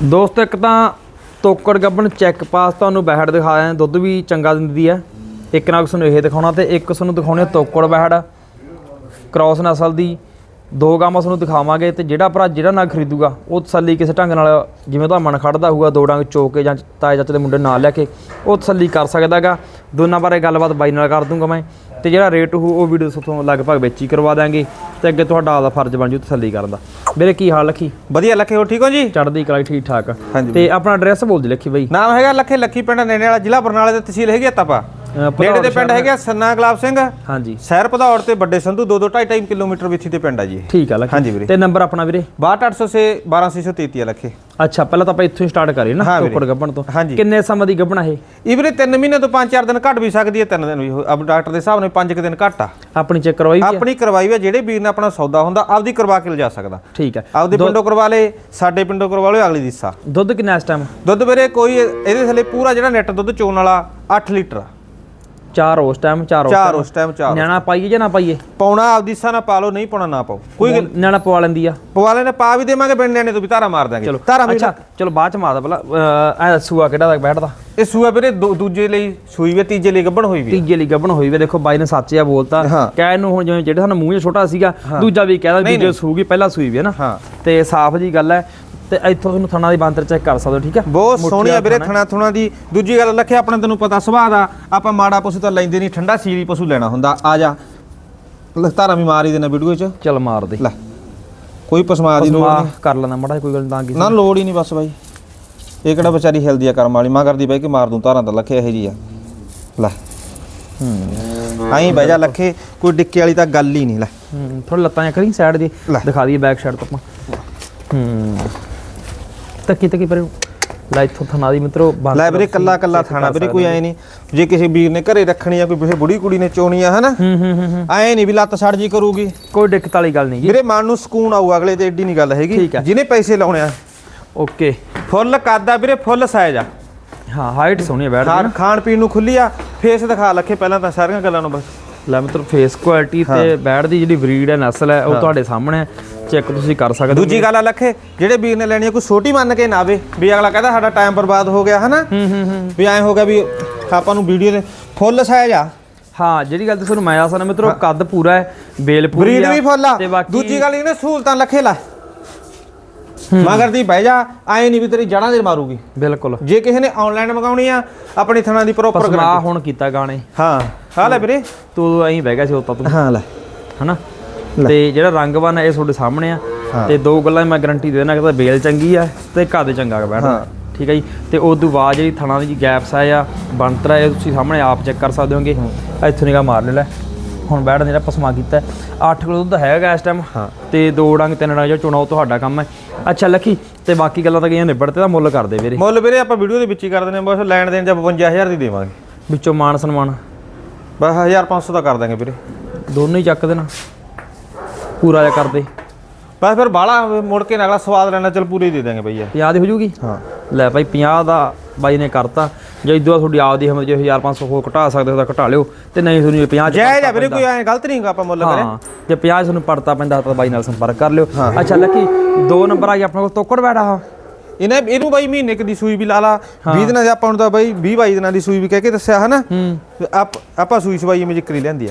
ਦੋਸਤੋ, ਇੱਕ ਤਾਂ ਤੋਕੜ ਗੱਬਣ ਚੈੱਕ ਪਾਸ ਤੁਹਾਨੂੰ ਬੈਹੜ ਦਿਖਾਇਆ ਦੁੱਧ ਵੀ ਚੰਗਾ ਦਿੰਦੀ ਹੈ। ਇੱਕ ਨਾਲ ਤੁਹਾਨੂੰ ਇਹ ਦਿਖਾਉਣਾ ਤੇ ਇੱਕ ਤੁਹਾਨੂੰ ਦਿਖਾਉਣੇ ਤੋਕੜ ਬੈਹੜ ਕ੍ਰਾਸ ਨਸਲ ਦੀ ਦੋ ਗਾਵਾਂ ਤੁਹਾਨੂੰ ਦਿਖਾਵਾਂਗੇ ਤੇ ਜਿਹੜਾ ਭਰਾ ਜਿਹੜਾ ਨਾਲ ਖਰੀਦੂਗਾ, ਉਹ ਤਸੱਲੀ ਕਿਸੇ ਢੰਗ ਨਾਲ ਜਿਵੇਂ ਉਹਦਾ ਮਨ ਖੜਦਾ ਹੋਊਗਾ, ਦੋ ਡੰਗ ਚੋਕ ਕੇ ਜਾਂ ਤਾਏ ਚਾਚੇ ਦੇ ਮੁੰਡੇ ਨਾਲ ਲੈ ਕੇ, ਉਹ ਤਸੱਲੀ ਕਰ ਸਕਦਾਗਾ। ਦੋਨਾਂ ਬਾਰੇ ਗੱਲਬਾਤ ਬਾਈ ਨਾਲ ਕਰ ਦੂੰਗਾ ਮੈਂ। ਤੇ ਜਿਹੜਾ ਰੇਟ ਹੋਊ, ਉਹ ਵੀਡੀਓ ਤੋਂ ਲਗਭਗ ਵਿੱਚ ਹੀ ਕਰਵਾ ਦਾਂਗੇ ਤੇ ਅੱਗੇ ਤੁਹਾਡਾ ਆਪਦਾ ਫਰਜ਼ ਬਣ ਜੂ ਤਸੱਲੀ ਕਰਨ ਦਾ। ਵੀਰੇ ਕੀ ਹਾਲ ਲੱਖੀ? ਵਧੀਆ ਲੱਖੇ ਹੋ ਠੀਕ ਹੋ ਜੀ? ਚੜ੍ਹਦੀ ਕਲਾ ਠੀਕ ਠਾਕ। ਹਾਂਜੀ ਤੇ ਆਪਣਾ ਐਡਰੈਸ ਬੋਲ ਦੇ ਲੱਖੀ ਬਾਈ। ਨਾਮ ਹੈਗਾ ਲੱਖੇ ਲੱਖੀ ਪਿੰਡ ਨੇੜੇ ਵਾਲਾ ਜ਼ਿਲ੍ਹਾ ਬਰਨਾਲੇ ਦੇ ਤਹਿਸੀਲ ਹੈਗੀ ਆ ਤਪਾ। ਨੇੜੇ ਦੇ ਪਿੰਡ ਹੈਗਾ ਸੰਨਾ ਗੁਲਾਬ ਸਿੰਘ ਹਾਂਜੀ ਸ਼ਹਿਰ ਭਦੌੜ ਤੇ ਵੱਡੇ ਸੰਧੂ 2 2 2.5 ਕਿਲੋਮੀਟਰ ਵਿੱਥੀ ਤੇ ਪਿੰਡ ਆ ਜੀ। ਠੀਕ ਆ ਲੱਖੀ ਹਾਂਜੀ ਵੀਰੇ। ਤੇ ਨੰਬਰ ਆਪਣਾ ਵੀਰੇ 62800 ਸੇ 12633 ਆ ਲੱਖੇ ਅੱਛਾ ਪਹਿਲਾਂ ਤਾਂ ਆਪਾਂ ਇੱਥੋਂ ਹੀ ਸਟਾਰਟ ਕਰੀਏ ਨਾ ਹਾਂ। ਟੋਕੜ ਗੱਬਣ ਤੋਂ। ਕਿੰਨੇ ਸਮਾਂ ਦੀ ਗੱਬਣਾ ਇਹ ਇਹ ਵੀਰੇ 3 ਮਹੀਨੇ ਤੋਂ 5-4 ਦਿਨ ਘੱਟ ਵੀ ਸਕਦੀ ਹੈ 3 ਦਿਨ ਵੀ ਅਬ ਡਾਕਟਰ ਦੇ ਹਿਸਾਬ ਨਾਲ 5 ਦਿਨ ਘੱਟ ਆ ਆਪਣੀ ਚੈੱਕ ਕਰਵਾਈ ਵੀ? ਆਪਣੀ ਕਰਵਾਈ ਆ ਜਿਹੜੇ ਵੀਰ ਨੇ ਆਪਣਾ ਸੌਦਾ ਹੁੰਦਾ ਆਪਦੀ ਕਰਵਾ ਕੇ ਲਿਜਾ ਸਕਦਾ ਠੀਕ ਹੈ ਆਪਦੇ ਪਿੰਡੋਂ ਕਰਵਾ ਲੇ ਸਾਡੇ ਪਿੰਡੋਂ ਕਰਵਾ ਲਓ ਅਗਲੀ ਦੀ ਹਿੱਸਾ ਦੁੱਧ ਕਿੰਨਾ ਇਸ ਟਾਈਮ ਦੁੱਧ ਵੀਰੇ ਕੋਈ ਇਹਦੇ ਥੱਲੇ ਪੂਰਾ ਜਿਹੜਾ ਨੈਟ ਦੁੱਧ ਚੋਣ ਵਾਲਾ 8 ਲੀਟਰ ਆ। ਚਾਰ ਉਸ ਟਾਈਮ ਚਾਰ ਉਸ ਚਾਰ। ਉਸ ਟਾਈਮ ਚਾਰ ਨਿਆਣਾ ਪਾਈਏ ਜਾਂ ਨਾ ਪਾਈਏ? ਪਾਉਣਾ ਆਪਦੀ ਹਿੱਸਾ ਨਾ ਪਾ ਲਓ ਨਹੀਂ ਪਾਉਣਾ ਨਾ ਪਾਓ। ਕੋਈ ਨਿਆਣਾ ਪਵਾ ਲੈਂਦੀ ਆ। ਪਵਾਲੇ ਨੇ ਪਾ ਵੀ ਦੇਵਾਂਗੇ ਬਿੰਡ ਨਿਆਣੇ ਤੋਂ ਵੀ ਧਾਰਾ ਮਾਰ ਦਾਂਗੇ ਚਲੋ ਧਾਰਾ ਵੀ ਅੱਛਾ ਚਲੋ ਬਾਅਦ ਚ ਮਾਰਦਾ ਪਹਿਲਾਂ। ਐ ਸੂਆ ਕਿਹੜਾ ਦਾ ਬੈਠਦਾ। ਇਹ ਸੂਆ ਵੀਰੇ ਦੂਜੇ ਲਈ ਸੂਈ ਵੀ ਤੀਜੇ ਲਈ ਗੱਭਣ ਹੋਈ ਵੀ। ਤੀਜੇ ਲਈ ਗੱਬਣ ਹੋਈ ਵੇ ਦੇਖੋ ਬਾਈ ਨੇ ਸੱਚ ਆ ਬੋਲਤਾ। ਕਹਿ ਨੂੰ ਹੁਣ ਜਿਵੇਂ ਜਿਹੜੇ ਸਾਨੂੰ ਮੂੰਹ ਜਿਹਾ ਛੋਟਾ ਸੀਗਾ ਦੂਜਾ ਵੀ ਕਹਿਦਾ ਨਹੀਂ, ਦੂਜੇ ਸੂਗੀ ਪਹਿਲਾਂ ਸੂਈ ਵੀ ਹੈ ਨਾ। ਤੇ ਸਾਫ਼ ਜੀ ਗੱਲ ਹੈ ਤੇ ਇੱਥੋਂ ਤੁਹਾਨੂੰ ਥਣਾ ਦੀ ਬਾਂਦਰ ਚੈੱਕ ਕਰ ਸਕਦੇ ਹੋ ਠੀਕ ਹੈ? ਬਹੁਤ ਸੋਹਣੀ ਆ ਵੀਰੇ ਥਣਾ। ਥਣਾ ਦੀ। ਦੂਜੀ ਗੱਲ ਲੱਖਿਆ ਆਪਣਾ ਤੈਨੂੰ ਪਤਾ ਸੁਭਾਅ ਦਾ ਆਪਾਂ ਮਾੜਾ ਪਸ਼ੂ ਤਾਂ ਲੈਂਦੇ ਨਹੀਂ ਠੰਡਾ ਸੀਰੀ ਪਸ਼ੂ ਲੈਣਾ ਹੁੰਦਾ। ਆ ਜਾ। ਲੈ, ਧਾਰਾ ਵੀ ਮਾਰ ਹੀ ਦੇਣਾ ਵੀਡੀਓ 'ਚ। ਚੱਲ ਮਾਰ ਦੇ। ਲੈ ਕੋਈ ਪਸਮਾ ਦੀ ਲੋੜ ਨਹੀਂ। ਕਰ ਲੈਣਾ ਮੜਾ ਕੋਈ ਗੱਲ ਤਾਂ ਕੀ ਨਾ ਲੋੜ ਹੀ ਨਹੀਂ ਬਸ ਬਾਈ। ਇਹ ਕਿਹੜਾ ਵਿਚਾਰੀ ਹਿਲਦੀ ਆ ਕਰਮ ਵਾਲੀ ਮਾਂ ਕਰਦੀ ਬਈ ਕਿ ਮਾਰ ਦੂੰ ਧਾਰਾਂ ਤਾਂ ਲੱਖੇ ਇਹੋ ਜੀ ਆ। ਲੈ। ਹੂੰ। ਆਈ ਬਹਿ ਜਾ ਲੱਖੇ ਕੋਈ ਡਿੱਕੇ ਵਾਲੀ ਤਾਂ ਗੱਲ ਹੀ ਨਹੀਂ ਲੈ। ਹੂੰ ਥੋੜਾ ਲੱਤਾਂ ਜਾਂ ਕਰੀ ਸਾਈਡ ਦੀ। ਦਿਖਾ ਦਈਏ ਬੈਕ ਸਾਈਡ ਤੋਂ ਆਪਾਂ। ਹੂੰ। ਤੱਕੀ ਤੱਕੀ ਪਰ ਲੈ ਇੱਥੋਂ ਥਣਾ ਦੀ ਮਿੱਤਰੋ ਬੰਦ ਲੈ ਵੀਰੇ ਕੱਲਾ ਕੱਲਾ ਥਾਣਾ ਵੀਰੇ ਕੋਈ ਐ ਨਹੀਂ ਜੇ ਕਿਸੇ ਵੀਰ ਨੇ ਘਰੇ ਰੱਖਣੀ ਆ ਕੋਈ ਕਿਸੇ ਬੁੜੀ ਕੁੜੀ ਨੇ ਚੋਣੀ ਆ ਹਨਾ? ਹੂੰ ਹੂੰ ਹੂੰ ਹੂੰ। ਐ ਨਹੀਂ ਵੀ ਲੱਤ ਛੜ ਜੀ ਕਰੂਗੀ। ਕੋਈ ਦਿੱਕਤ ਵਾਲੀ ਗੱਲ ਨਹੀਂ ਵੀਰੇ ਮਨ ਨੂੰ ਸਕੂਨ ਆਊ ਅਗਲੇ ਤੇ ਏਡੀ ਨਹੀਂ ਗੱਲ ਹੈਗੀ। ਆ। ਜਿਹਨੇ ਪੈਸੇ ਲਾਉਣੇ ਆ। ਓਕੇ। ਫੁੱਲ ਕਾਦਾ ਵੀਰੇ ਫੁੱਲ ਸਾਈਜ਼ ਆ। ਹਾਂ ਹਾਈਟ ਸੋਹਣੀ ਹੈ ਬੈਠ ਖਾਣ ਖਾਣ ਪੀਣ ਨੂੰ ਖੁੱਲੀ ਆ ਫੇਸ ਦਿਖਾ ਲੱਖੇ ਪਹਿਲਾਂ ਤਾਂ ਸਾਰੀਆਂ ਗੱਲਾਂ ਨੂੰ ਬਸ। ਲੈ ਮਿੱਤਰ ਫੇਸ ਕੁਆਲਿਟੀ ਤੇ ਬੈਡ ਦੀ ਜਿਹੜੀ ਬਰੀਡ ਹੈ ਨਸਲ ਹੈ ਉਹ ਤੁਹਾਡੇ ਸਾਹਮਣੇ ਚੈੱਕ ਤੁਸੀਂ ਕਰ ਸਕਦੇ ਹੋ। ਦੂਜੀ ਗੱਲ ਆ ਲੱਖੇ ਜਿਹੜੇ ਵੀਰ ਨੇ ਲੈਣੀ ਆ ਕੋਈ ਛੋਟੀ ਮੰਨ ਕੇ ਨਾ ਆਵੇ ਵੀ ਅਗਲਾ ਕਹਿੰਦਾ ਸਾਡਾ ਟਾਈਮ ਬਰਬਾਦ ਹੋ ਗਿਆ ਹਨਾ? ਵੀ ਐਂ ਹੋ ਗਿਆ ਵੀ ਆਪਾਂ ਨੂੰ ਵੀਡੀਓ ਦੇ ਫੁੱਲ ਸਾਈਜ਼ ਆ। ਹਾਂ ਜਿਹੜੀ ਗੱਲ ਤੁਹਾਨੂੰ ਮੈਂ ਆਸਾਂ ਮਿੱਤਰੋ ਕੱਦ ਪੂਰਾ ਹੈ ਬੇਲ ਪੂਰੀ ਬਰੀਡ ਆ ਵੀ ਫੁੱਲ ਆ। ਤੇ ਬਾਕੀ ਦੂਜੀ ਗੱਲ ਇਹਨੇ ਸਹੂਲਤਾਂ ਲੱਖੇ ਲਾ। ਮਗਰ ਦੀ ਬਹਿ ਜਾ ਐਂ ਨਹੀਂ ਵੀ ਤੇਰੀ ਜੜਾਂ ਦੇ ਮਾਰੂਗੀ। ਬਿਲਕੁਲ। ਜੇ ਕਿਸੇ ਨੇ ਆਨਲਾਈਨ ਮੰਗਾਉਣੀ ਆ ਆਪਣੀ ਥਣਾ ਦੀ ਪ੍ਰੋਪਰ ਪਸਮਾ ਹੁਣ ਕੀਤਾ ਗਾਣੇ। ਹਾਂ ਹਾਂ ਲੈ ਵੀਰੇ। ਤੂੰ ਐਂ ਬਹਿ ਗਿਆ ਸੀ ਉੱਤਾ ਤੂੰ ਹਾਂ ਲੈ। ਹਨਾ? ਤੇ ਜਿਹੜਾ ਰੰਗ ਬਨ ਹੈ ਇਹ ਤੁਹਾਡੇ ਸਾਹਮਣੇ ਆ। ਤੇ ਦੋ ਗੱਲਾਂ ਮੈਂ ਗਾਰੰਟੀ ਦੇ ਦੇਣਾ ਕਿ ਤਾਂ ਬੇਲ ਚੰਗੀ ਆ ਤੇ ਕੱਦ ਚੰਗਾ ਬੈਠਾ ਹਾਂ। ਠੀਕ ਹੈ ਜੀ? ਤੇ ਉਸ ਤੋਂ ਬਾਅਦ ਜਿਹੜੀ ਥਣਾ ਦੀ ਗੈਪਸ ਆ ਜਾਂ ਬਣਤਰ ਹੈ ਇਹ ਤੁਸੀਂ ਸਾਹਮਣੇ ਆਪ ਚੈੱਕ ਕਰ ਸਕਦੇ ਹੋਗੇ। ਇੱਥੋਂ ਨਿਗਾ ਮਾਰ ਲੈ ਲੈ। ਹੁਣ ਬੈਠ ਜਿਹੜਾ ਪਸਮਾ ਕੀਤਾ। 8 ਕਿਲੋ ਦੁੱਧ ਹੈਗਾ ਇਸ ਟਾਈਮ। ਤੇ ਦੋ ਡੰਗ ਤਿੰਨ ਡੰਗ ਜੋ ਚੁਣਾਓ ਤੁਹਾਡਾ ਕੰਮ ਹੈ। ਅੱਛਾ ਲੱਖੀ ਤੇ ਬਾਕੀ ਗੱਲਾਂ ਤਾਂ ਗਈਆਂ ਨਿਬੜ ਤੇ ਦਾ ਮੁੱਲ ਕਰਦੇ ਵੀਰੇ। ਮੁੱਲ ਵੀਰੇ ਆਪਾਂ ਵੀਡੀਓ ਦੇ ਵਿੱਚ ਹੀ ਕਰ ਦਿੰਦੇ ਬਸ ਲੈਣ ਦੇਣ ਜਾਂ 52000 ਦੀ ਦੇਵਾਂਗੇ। ਵਿੱਚੋਂ ਮਾਨ ਸਨਮਾਨ। ਬਸ 1500 ਦਾ ਕਰ ਦਾਂਗੇ ਵੀਰੇ। ਦੋਨੋਂ ਹੀ ਚੱਕ ਦੇਣਾ। ਪੂਰਾ ਜਿਹਾ ਕਰਦੇ। ਬਸ ਫਿਰ ਬਾਲਾ ਮੁੜ ਕੇ ਅਗਲਾ ਸਵਾਦ ਲੈਣਾ ਚਲ ਪੂਰੇ ਹੀ ਦੇ ਦਾਂਗੇ ਭਈਆ। 50 ਦੀ ਹੋ ਜੂਗੀ? ਹਾਂ। ਲੈ ਭਾਈ 50 ਦਾ ਬਾਈ ਨੇ ਕਰਤਾ। ਜੇ ਇਦੋਂ ਤੁਹਾਡੀ ਆਪਦੀ ਹਮਦ ਜੇ 1500 ਹੋਰ ਘਟਾ ਸਕਦੇ ਹੋ ਤਾਂ ਘਟਾ ਲਿਓ। ਤੇ ਨਹੀਂ ਤੁਹਾਨੂੰ 50 ਚ ਜਾਇਜ਼ ਆ ਵੀਰੇ ਕੋਈ ਐ ਗਲਤ ਨਹੀਂ ਹੈਗਾ ਆਪਾਂ ਮੁੱਲ ਕਰੇ ਹਾਂ ਜੇ 50 ਤੁਹਾਨੂੰ ਪੜਤਾ ਪੈਂਦਾ ਤਾਂ ਬਾਈ ਨਾਲ ਸੰਪਰਕ ਕਰ ਲਿਓ। ਅੱਛਾ ਲੱਕੀ ਦੋ ਨੰਬਰ ਆ ਗਿਆ ਆਪਣੇ ਕੋਲ ਤੋਕੜ ਬੈਠਾ ਆ ਇਹਨੇ ਇਹਨੂੰ ਬਾਈ ਮਹੀਨੇ ਦੀ ਸੂਈ ਵੀ ਲਾ ਲਾ। 20 ਦਿਨਾਂ ਦੇ ਆਪਾਂ ਨੂੰ ਤਾਂ ਬਾਈ 20 22 ਦਿਨਾਂ ਦੀ ਸੂਈ ਵੀ ਕਹਿ ਕੇ ਦੱਸਿਆ ਹਨਾ? ਹੂੰ। ਆਪ ਆਪਾਂ ਸੂਈ ਸਵਾਈ ਮੇਂ ਜਿਕਰੀ ਲੈਂਦੀ ਆ।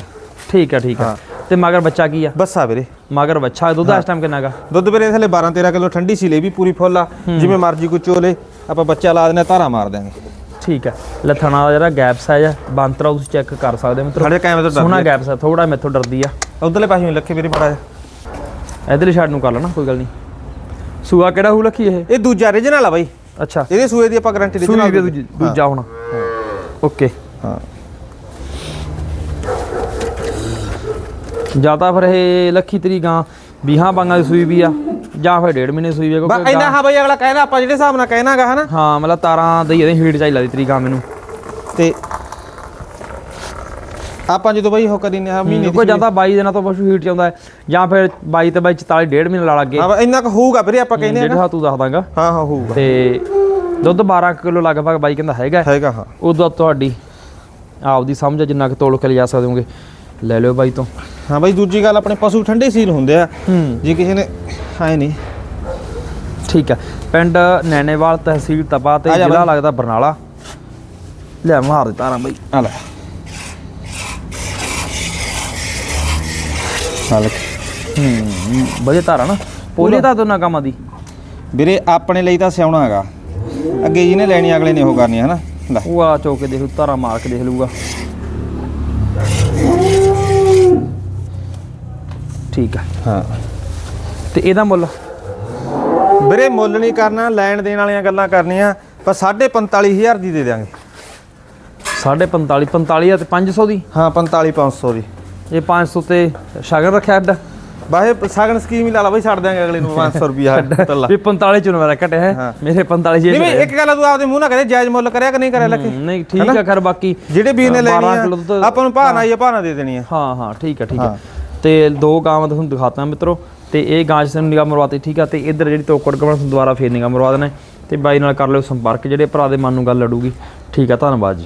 ਠੀਕ ਆ ਠੀਕ ਆ। ਤੇ ਮਗਰ ਬੱਚਾ ਕੀ ਆ? ਬੱਸਾ ਵੀਰੇ। ਮਗਰ ਬੱਚਾ ਦੁੱਧ ਇਸ ਟਾਈਮ ਕਿੰਨਾ ਗਾ? ਦੁੱਧ ਵੀਰੇ ਥਲੇ 12 13 ਕਿਲੋ ਠੰਡੀ ਸੀ ਲੈ ਵੀ ਪੂਰੀ ਫੁੱਲ ਆ। ਜਿਵੇਂ ਮਰਜ਼ੀ ਕੋਈ ਚੋਲੇ ਆਪਾਂ ਬੱਚਾ ਲਾ ਦਿੰਦੇ ਧਾਰਾ ਮਾਰ ਦਿਆਂਗੇ। ਠੀਕ ਆ। ਲਥਣਾ ਦਾ ਜਿਹੜਾ ਗੈਪਸ ਹੈ ਜਾਂ ਬੰਤਰਾ ਤੁਸੀਂ ਚੈੱਕ ਕਰ ਸਕਦੇ ਹੋ ਮਿੱਤਰੋ। ਸਾਡੇ ਕੈਮਰੇ ਤੋਂ ਸੋਹਣਾ ਗੈਪਸ ਹੈ ਥੋੜਾ ਮੈਥੋਂ ਡਰਦੀ ਆ। ਉਧਰਲੇ ਪਾਸੇ ਲੱਖੇ ਵੀਰੇ ਬੜਾ ਇਧਰਲੀ ਸਾਈਡ ਨੂੰ ਕਰ ਲੈਣਾ ਕੋਈ ਗੱਲ ਨਹੀਂ। ਸੂਆ ਕਿਹੜਾ ਹੂ ਲੱਖੀ ਇਹ? ਇਹ ਦੂਜਾ ਰੀਜਨਲ ਆ ਬਾਈ। ਅੱਛਾ। ਇਹਦੇ ਸੂਏ ਦੀ ਆਪਾਂ ਗਾਰੰਟੀ ਦੂਜੀ- ਦੂਜਾ ਹੋਣਾ। ਓਕੇ ਹਾਂ। ਜਾਂ ਤਾਂ ਫਿਰ ਇਹ ਲੱਖੀ ਤਰੀ ਗਾਂ ਵੀਹਾਂ ਬਾਂਗਾ ਦੀ ਸੂਈ ਵੀ ਆ ਜਾਂ ਫਿਰ ਡੇਢ ਮਹੀਨੇ ਸੂਈ ਵੀ ਆ ਬਸ ਇੰਨਾ ਹਾਂ ਬਾਈ ਅਗਲਾ ਕਹਿੰਦਾ ਆਪਾਂ ਜਿਹੜੇ ਹਿਸਾਬ ਨਾਲ ਕਹਿਣਾਗਾ ਹਨਾ? ਹਾਂ ਮਤਲਬ ਤਾਰਾਂ ਦੀ ਇਹਦੇ ਹੀਟ ਚਾਹੀ ਲੱਗਦੀ ਤਰੀ ਗਾਂ ਮੈਨੂੰ। ਤੇ ਆਪਾਂ ਜਦੋਂ ਬਾਈ ਉਹ ਕਰੀ ਨੇ ਆ ਮਹੀਨੇ ਕੋਈ ਜਾਂ ਤਾਂ 22 ਦਿਨਾਂ ਤੋਂ ਪਸ਼ੂ ਹੀਟ ਚ ਆਉਂਦਾ ਹੈ, ਜਾਂ ਫਿਰ 22 ਤੇ 22 44 ਡੇਢ ਮਹੀਨੇ ਲਾ ਲੱਗੇ ਹਾਂ ਇੰਨਾ ਕੁ ਹੋਊਗਾ ਵੀਰੇ ਆਪਾਂ ਕਹਿੰਦੇ ਆ ਹਾਂ ਤੂੰ ਦੱਸ ਦਾਂਗਾ। ਹਾਂ ਹਾਂ ਹੋਊਗਾ। ਤੇ ਦੁੱਧ 12 ਕਿਲੋ ਲਗਭਗ ਬਾਈ ਕਹਿੰਦਾ ਹੈਗਾ ਹੈਗਾ ਹਾਂ। ਉਦੋਂ ਤੁਹਾਡੀ ਆਪਦੀ ਸਮਝ ਜਿੰਨਾ ਕੁ ਤੋਲ ਕੇ ਲਿਜਾ ਸਕਦੇ ਹੋਗੇ। ਲੈ ਲਿਓ ਬਾਈ ਤੋਂ। ਹਾਂ ਬਾਈ ਦੂਜੀ ਗੱਲ ਆਪਣੇ ਪਸ਼ੂ ਠੰਡੇ ਸੀਲ ਹੁੰਦੇ ਆ। ਜੇ ਕਿਸੇ ਨੇ ਹੈ ਨਹੀਂ। ਠੀਕ ਹੈ ਪਿੰਡ ਨੈਣੇਵਾਲ ਤਹਿਸੀਲ ਤਪਾ ਤੇ ਆ ਜ਼ਿਲ੍ਹਾ। ਲੱਗਦਾ ਬਰਨਾਲਾ। ਲੈ ਮਾਰ ਦੇ ਤਾਰਾਂ ਬਈ। ਆ ਲੈ। ਆ ਲੈ। ਹੂੰ ਵਧੀਆ ਤਾਰਾਂ ਨਾ। ਪੋਲੀ ਤਾਂ ਦੋਨਾਂ ਕੰਮਾਂ ਦੀ। ਵੀਰੇ ਆਪਣੇ ਲਈ ਤਾਂ ਸਿਆਉਣਾ ਹੈਗਾ। ਅੱਗੇ ਜਿਹਨੇ ਲੈਣੀ ਅਗਲੇ ਨੇ ਉਹ ਕਰਨੀ ਹੈ ਹਨਾ? ਲੈ। ਉਹ ਆ ਚੌਕੇ ਦੇਖ ਤਾਰਾਂ ਮਾਰ ਕੇ ਦੇਖ ਲੂਗਾ ਠੀਕ ਹੈ ਹਾਂ। ਤੇ ਇਹਦਾ ਮੁੱਲ? ਵੀਰੇ ਮੁੱਲ ਨਹੀਂ ਕਰਨਾ ਲੈਣ ਦੇਣ ਵਾਲੀਆਂ ਗੱਲਾਂ ਕਰਨੀਆਂ ਪਰ 45000 ਦੀ ਦੇ ਦਿਆਂਗੇ। 45 45 ਆ ਤੇ 500 ਦੀ? ਹਾਂ 45500 ਦੀ। ਇਹ 500 ਤੇ ਸ਼ਗਨ ਰੱਖਿਆ ਅੱਡ? ਬਾਹੇ ਸਗਨ ਸਕੀਮ ਹੀ ਲਾ ਲਾ ਬਈ ਛੱਡ ਦਿਆਂਗੇ ਅਗਲੇ ਨੂੰ 500 ਰੁਪਿਆ ਤੱਲਾ ਵੀ 45 ਚੋਂ ਮੇਰਾ ਘਟਿਆ ਹੈ। ਮੇਰੇ 45 ਜੇ ਨਹੀਂ ਵੀ ਇੱਕ ਗੱਲ ਆ, ਤੂੰ ਆਪਦੇ ਮੂੰਹ ਨਾਲ ਕਹਦੇ ਜਾਇਜ਼ ਮੁੱਲ ਕਰਿਆ ਕਿ ਨਹੀਂ ਕਰਿਆ ਲੱਗੇ ਨਹੀਂ ਠੀਕ ਆ ਖਰ ਬਾਕੀ ਜਿਹੜੇ ਵੀਰ ਨੇ 12 ਲੈਣੀ ਆ ਆਪਾਂ ਨੂੰ ਨਾ ਹੀ। ਨਾ ਦੇ ਦੇਣੀ ਆ। ਹਾਂ ਹਾਂ ਠੀਕ ਆ ਠੀਕ ਹਾਂ। ਆ ਤੇ ਦੋ ਗਾਵਾਂ ਤੁਹਾਨੂੰ ਦਿਖਾਤਾ ਮਿੱਤਰੋ, ਤੇ ਇਹ ਗਾਂ ਚ ਤੁਹਾਨੂੰ ਨਿਗਾਹ ਮਰਵਾਤੀ, ਠੀਕ ਆ? ਤੇ ਇੱਧਰ ਜਿਹੜੀ ਤੋਕੜ ਕਮਣ ਤੁਹਾਨੂੰ ਦੁਬਾਰਾ ਫੇਰ ਨਿਗਾਹ ਮਰਵਾ ਦੇਣਾ ਹੈ। ਤੇ ਬਾਈ ਨਾਲ ਕਰ ਲਿਓ ਸੰਪਰਕ, ਜਿਹੜੇ ਭਰਾ ਦੇ ਮਨ ਨੂੰ ਗੱਲ ਲੜੂਗੀ। ਠੀਕ ਆ, ਧੰਨਵਾਦ ਜੀ।